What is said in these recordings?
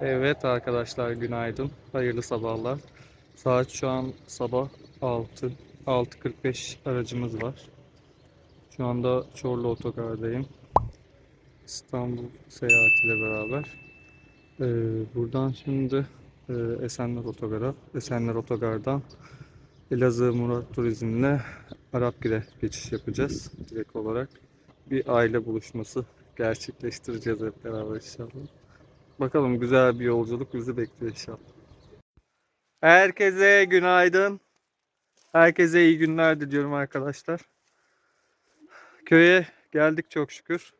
Evet arkadaşlar günaydın. Hayırlı sabahlar. Saat şu an sabah 6. 6.45 aracımız var. Şu anda Çorlu Otogar'dayım. İstanbul seyahatiyle beraber. Ee, buradan şimdi e, Esenler Otogar'a, Esenler Otogar'dan Elazığ Murat Turizm'le Arapgir'e geçiş yapacağız direkt olarak. Bir aile buluşması gerçekleştireceğiz hep beraber inşallah. Bakalım güzel bir yolculuk bizi bekliyor inşallah. Herkese günaydın. Herkese iyi günler diliyorum arkadaşlar. Köye geldik çok şükür.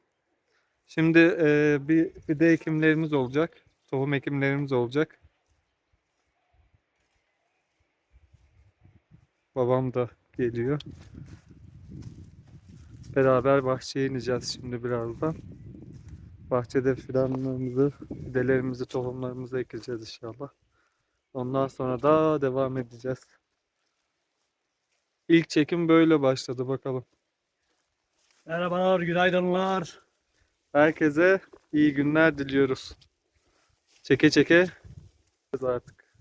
Şimdi e, bir fide ekimlerimiz olacak. Tohum ekimlerimiz olacak. Babam da geliyor. Beraber bahçeye ineceğiz şimdi birazdan. Bahçede fidanlarımızı, fidelerimizi, tohumlarımızı ekeceğiz inşallah. Ondan sonra da devam edeceğiz. İlk çekim böyle başladı bakalım. Merhabalar, günaydınlar. Herkese iyi günler diliyoruz. Çeke çeke artık.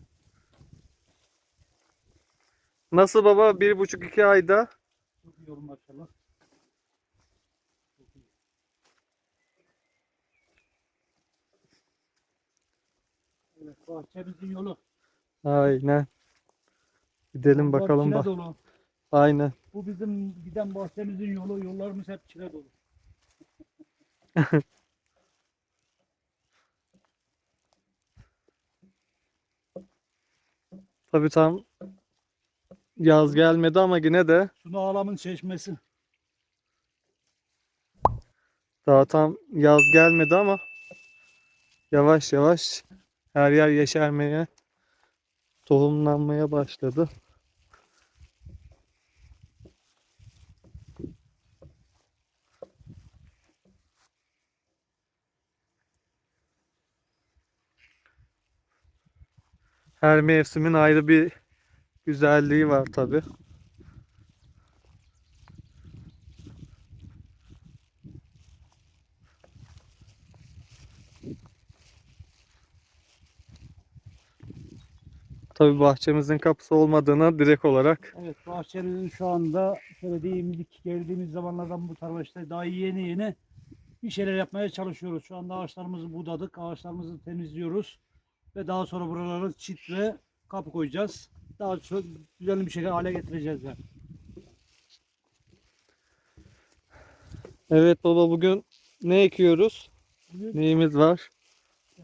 Nasıl baba? Bir buçuk iki ayda Çok iyi olun maşallah. Çok iyi. Evet, bahçemizin yolu. Aynen. Gidelim Yollar bakalım çile bak. dolu. Aynen. Bu bizim giden bahçemizin yolu. Yollarımız hep çile dolu. Tabii tam yaz gelmedi ama yine de Sunu ağlamın çeşmesi. daha tam yaz gelmedi ama yavaş yavaş her yer yeşermeye, tohumlanmaya başladı. Her mevsimin ayrı bir güzelliği var tabii. Tabii bahçemizin kapısı olmadığına direkt olarak Evet, bahçemizin şu anda söylediğimiz ilk geldiğimiz zamanlardan bu tarafa işte daha yeni yeni bir şeyler yapmaya çalışıyoruz. Şu anda ağaçlarımızı budadık, ağaçlarımızı temizliyoruz ve daha sonra buraları çit ve kapı koyacağız. Daha çok güzel bir şekilde hale getireceğiz yani. Evet baba bugün ne ekiyoruz? Bugün, Neyimiz var? eee,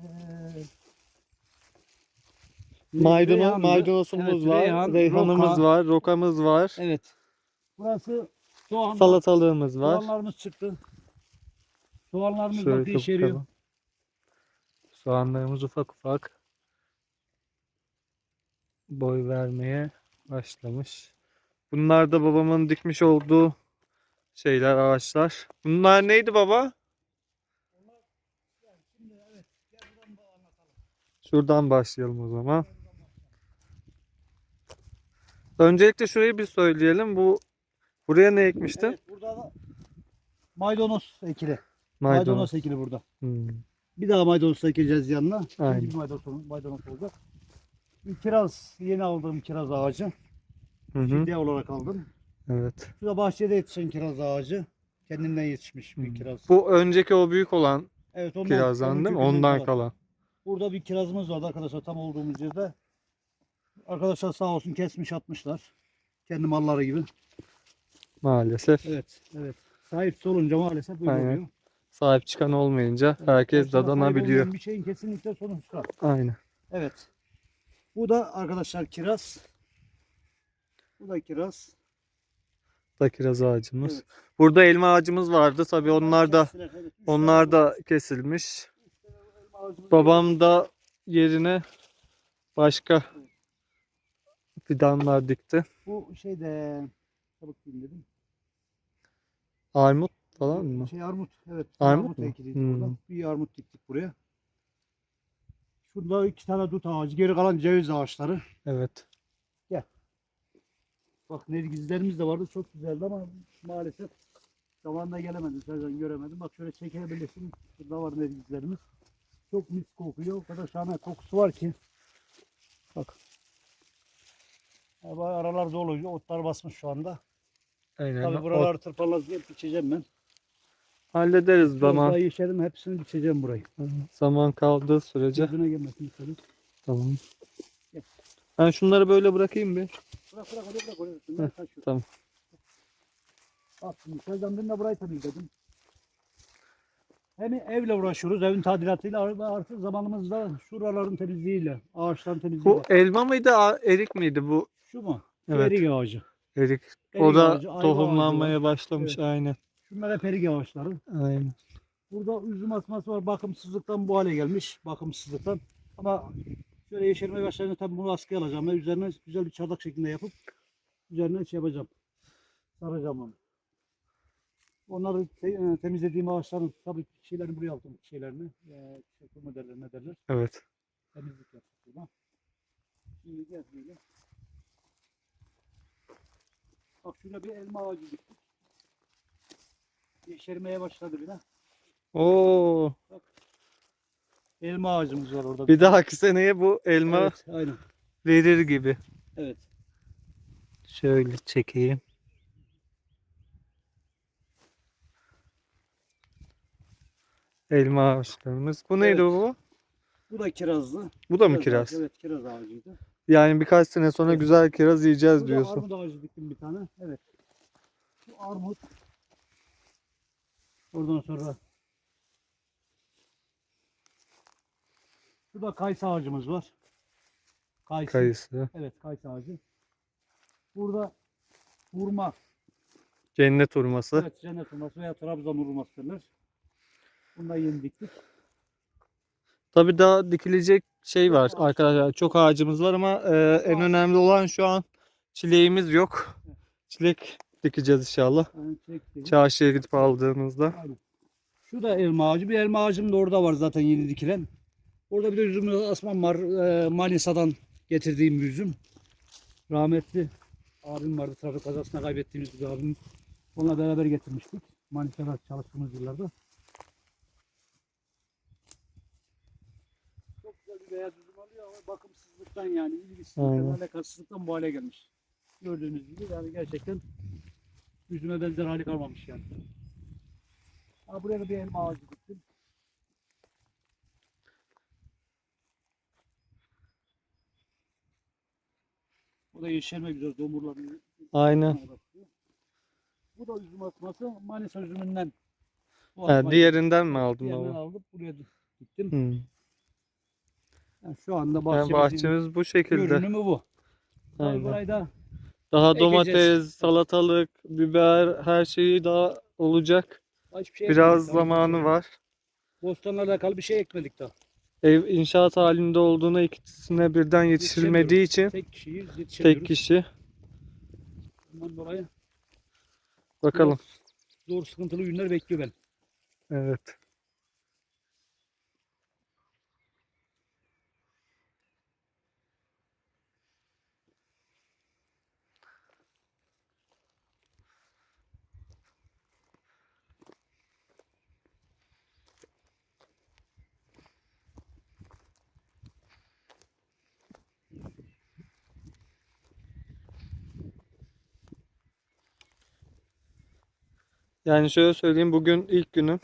Maydanoz, reyhan, maydanozumuz evet, var, reyhan, reyhanımız roka. var, rokamız var, Evet. Burası soğan. salatalığımız var. Soğanlarımız çıktı. Soğanlarımız Şöyle bak yeşeriyor. Soğanlarımız ufak ufak boy vermeye başlamış. Bunlar da babamın dikmiş olduğu şeyler, ağaçlar. Bunlar neydi baba? Şuradan başlayalım o zaman. Öncelikle şurayı bir söyleyelim. Bu buraya ne ekmiştin? Evet, burada da maydanoz ekili. Maydanoz. Maydanoz ekili burada. Hmm. Bir daha maydanoz ekeceğiz yanına. Aynen. İkinci bir maydanoz, maydanoz olacak. Bir kiraz, yeni aldığım kiraz ağacı. Hı hı. Fidye olarak aldım. Evet. Şurada bahçede yetişen kiraz ağacı. Kendimden yetişmiş bir kiraz. Bu önceki o büyük olan evet, ondan, kirazdan değil mi? Ondan kalan. Burada bir kirazımız vardı arkadaşlar tam olduğumuz yerde. Arkadaşlar sağ olsun kesmiş atmışlar. Kendi malları gibi. Maalesef. Evet, evet. Sahipsiz olunca maalesef böyle Aynen. oluyor. Sahip çıkan olmayınca herkes Başına sahip dadanabiliyor. Bir şeyin kesinlikle sonu çıkar. Aynen. Evet. Bu da arkadaşlar kiraz. Bu da kiraz. Da kiraz ağacımız. Evet. Burada elma ağacımız vardı. Tabii onlar da evet. Onlar da kesilmiş. Babam da yerine başka fidanlar dikti. Bu şeyde çabuk diyeyim dedim. Armut falan mı? Şey armut. Evet. Armut armut mu? ekiliydi Hmm. burada. Bir armut diktik buraya. Şurada iki tane dut ağacı. Geri kalan ceviz ağaçları. Evet. Bak nergizlerimiz de vardı. Çok güzeldi ama maalesef Zamanında gelemedim. Sercan göremedim. Bak şöyle çekebilirsin. Burada var nergizlerimiz. Çok mis kokuyor. O kadar şahane kokusu var ki. Bak. Ya bu aralar dolu. Otlar basmış şu anda. Aynen. Tabii O- buraları tırpanlayıp biçeceğim ben. hallederiz Biraz zaman. daha yeşerim. Hepsini biçeceğim burayı. Zaman kaldığı sürece. Gözüne gelmesin şöyle. Tamam. Gel. Ben şunları böyle bırakayım bir. Bırak bırak oraya bırak oraya. Taşıyor. tamam. Bak şimdi ben de burayı temizledim. Hem evle uğraşıyoruz, evin tadilatıyla ar- artı zamanımızda şuraların temizliğiyle, ağaçların temizliğiyle. Bu elma mıydı, erik miydi bu? Şu mu? Evet. erik ağacı. Erik. Erik O da ağacı, ayva tohumlanmaya ağacı var. başlamış Evet. aynen. Şunlar hep erik ağaçları. Aynen. Burada üzüm asması var. Bakımsızlıktan bu hale gelmiş. Bakımsızlıktan. Ama şöyle yeşermeye başlayınca tabii bunu askıya alacağım. Ve üzerine güzel bir çardak şeklinde yapıp üzerine şey yapacağım. Saracağım onu. Onları te- e, temizlediğim ağaçların tabii şeylerini buraya aldım. Şeylerini. E, şey, kurma derler ne derler. Evet. Temizlik yaptık burada. Şimdi gel böyle. Bak şurada bir elma ağacı diktik. Yeşermeye başladı bile. Oo. Elma ağacımız var orada. Bir dahaki seneye bu elma Evet, aynen. verir gibi. Evet. Şöyle çekeyim. Elma ağaçlarımız. Bu neydi Evet. bu? Bu da kirazlı. Bu da mı ağacı, kiraz? Evet, kiraz ağacıydı. Yani birkaç sene sonra Evet. güzel kiraz yiyeceğiz Burada diyorsun. armut ağacı diktim bir tane. Evet. Bu armut. Oradan sonra Şurada kayısı ağacımız var. Kayısı. Kayısı. Evet, kayısı ağacı. Burada hurma. Cennet hurması. Evet, cennet hurması veya Trabzon hurması derler. Bunu da yeni diktik. Tabii daha dikilecek şey var arkadaşlar. Çok ağacımız var ama e, en önemli olan şu an çileğimiz yok. Çilek dikeceğiz inşallah. Yani. Çarşıya gidip aldığımızda. Aynen. Şu da elma ağacı. Bir elma ağacım da orada var zaten yeni dikilen. Orada bir de üzüm asmam var. Ee, Manisa'dan getirdiğim bir üzüm. Rahmetli abim vardı. Trafik kazasında kaybettiğimiz bir abim. Onunla beraber getirmiştik. Manisa'da çalıştığımız yıllarda. Çok güzel bir beyaz üzüm alıyor ama bakımsızlıktan yani ilgisizlikten, alakasızlıktan bu hale gelmiş. Gördüğünüz gibi yani gerçekten üzüme benzer hali kalmamış yani. Ha, buraya da bir elma ağacı diktim. O da yeşermek üzere domurların. Aynen. Bu da üzüm asması Manisa üzümünden. Bu Ha, diğerinden mi aldın diğerinden baba? aldık buraya diktim. Hmm. Yani şu anda Yani bahçemizin bahçemiz bu şekilde. görünümü bu. Aynen. burayı da Daha Ekeceğiz. domates, salatalık, biber her şeyi daha olacak. hiçbir şey Biraz ekmedik daha. zamanı var. Bostanla alakalı bir şey ekmedik daha. Ev inşaat halinde olduğuna ikisine birden yetişilmediği için Tek kişiyiz, tek yetişemiyoruz. kişi. Bundan dolayı Bakalım. zor sıkıntılı günler bekliyor ben. Evet. Yani şöyle söyleyeyim bugün ilk günüm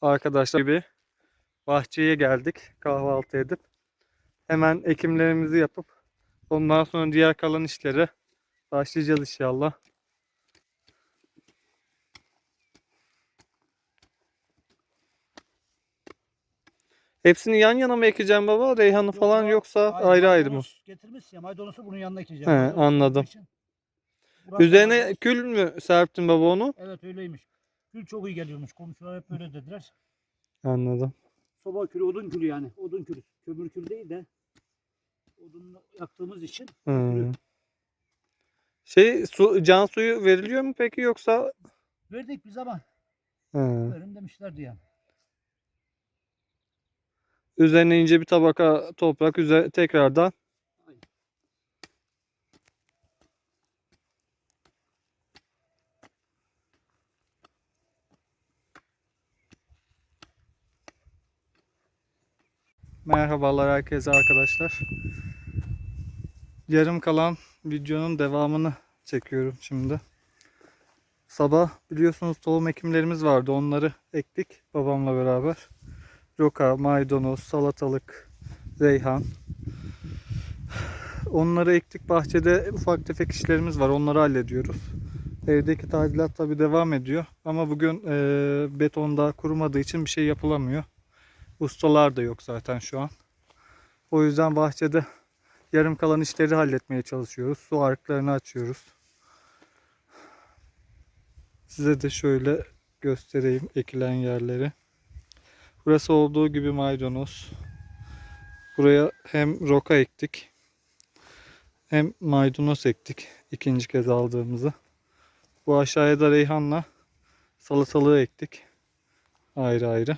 arkadaşlar gibi bahçeye geldik kahvaltı edip hemen ekimlerimizi yapıp ondan sonra diğer kalan işlere başlayacağız inşallah. Hepsini yan yana mı ekeceğim baba? Reyhanı falan Yok, yoksa ayrı ayrı mı? maydanoz Getirmiş ya maydanozu bunun yanına ekeceğim. He, anladım. için. Burası Üzerine maydanoz. kül mü serptin baba onu? Evet öyleymiş. Kül çok iyi geliyormuş. Komşular hep böyle dediler. Anladım. Soba külü, odun külü yani. Odun külü. Kömür külü değil de odun yaktığımız için. Şey su, can suyu veriliyor mu peki yoksa? verdik biz ama Hı. verin demişlerdi yani. Üzerine ince bir tabaka toprak üzerine tekrardan. Merhabalar herkese arkadaşlar. Yarım kalan videonun devamını çekiyorum şimdi. Sabah biliyorsunuz tohum ekimlerimiz vardı. Onları ektik babamla beraber. Roka, maydanoz, salatalık, reyhan. Onları ektik. Bahçede ufak tefek işlerimiz var. Onları hallediyoruz. Evdeki tadilat tabi devam ediyor. Ama bugün e, beton daha kurumadığı için bir şey yapılamıyor. Ustalar da yok zaten şu an. O yüzden bahçede yarım kalan işleri halletmeye çalışıyoruz. Su arıklarını açıyoruz. Size de şöyle göstereyim ekilen yerleri. Burası olduğu gibi maydanoz. Buraya hem roka ektik. Hem maydanoz ektik. ikinci kez aldığımızı. Bu aşağıya da reyhanla salatalığı ektik. Ayrı ayrı.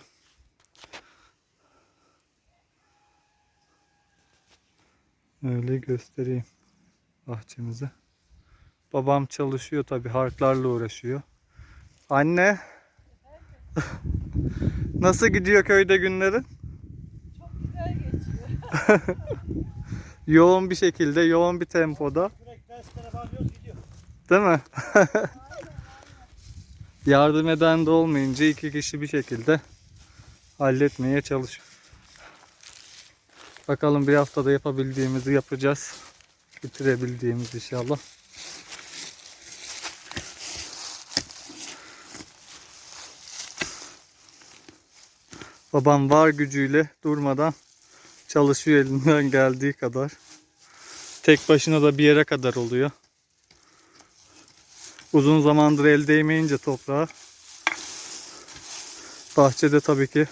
Öyle göstereyim bahçemizi. Babam çalışıyor tabi harklarla uğraşıyor. Anne. Nasıl gidiyor köyde günlerin? Güzel geçiyor. Yoğun bir şekilde, yoğun bir tempoda. Değil mi? Yardım eden de olmayınca iki kişi bir şekilde halletmeye çalışıyor. Bakalım bir haftada yapabildiğimizi yapacağız. Bitirebildiğimiz inşallah. Babam var gücüyle durmadan çalışıyor elinden geldiği kadar. Tek başına da bir yere kadar oluyor. Uzun zamandır el değmeyince toprağa. Bahçede tabii ki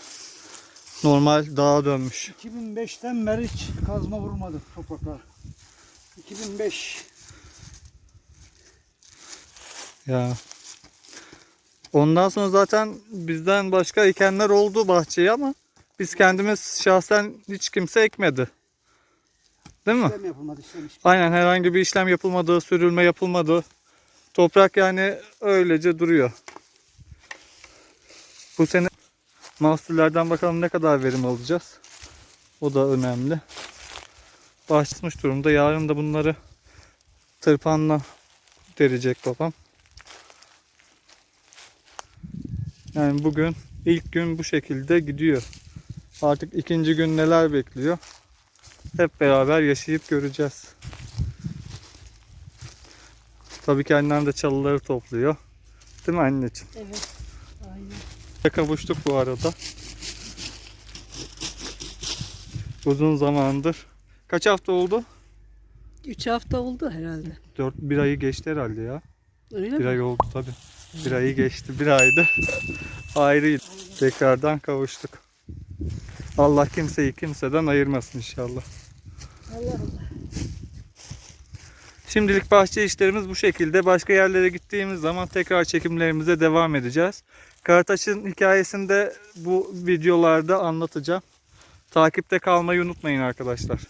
normal dağa dönmüş. 2005'ten beri hiç kazma vurmadı topraklar. 2005 Ya. Ondan sonra zaten bizden başka ekenler oldu bahçeyi ama biz kendimiz şahsen hiç kimse ekmedi. Değil mi? işlem yapılmadı işlem işlem. Aynen herhangi bir işlem yapılmadı, sürülme yapılmadı. Toprak yani öylece duruyor. Bu sene mahsullerden bakalım ne kadar verim alacağız. O da önemli. Başlamış durumda. Yarın da bunları tırpanla derecek babam. Yani bugün ilk gün bu şekilde gidiyor. Artık ikinci gün neler bekliyor? Hep beraber yaşayıp göreceğiz. Tabii ki annem de çalıları topluyor. Değil mi anneciğim? Evet. Kavuştuk bu arada. Uzun zamandır. Kaç hafta oldu? Üç hafta oldu herhalde. 4 bir ayı geçti herhalde ya. Öyle Bir mi? ay oldu tabii. Bir ayı geçti. Bir aydı. Ayrıydı. Tekrardan kavuştuk. Allah kimseyi kimseden ayırmasın inşallah. Allah Allah. Şimdilik bahçe işlerimiz bu şekilde. Başka yerlere gittiğimiz zaman tekrar çekimlerimize devam edeceğiz. Karataş'ın hikayesini de bu videolarda anlatacağım. Takipte kalmayı unutmayın arkadaşlar.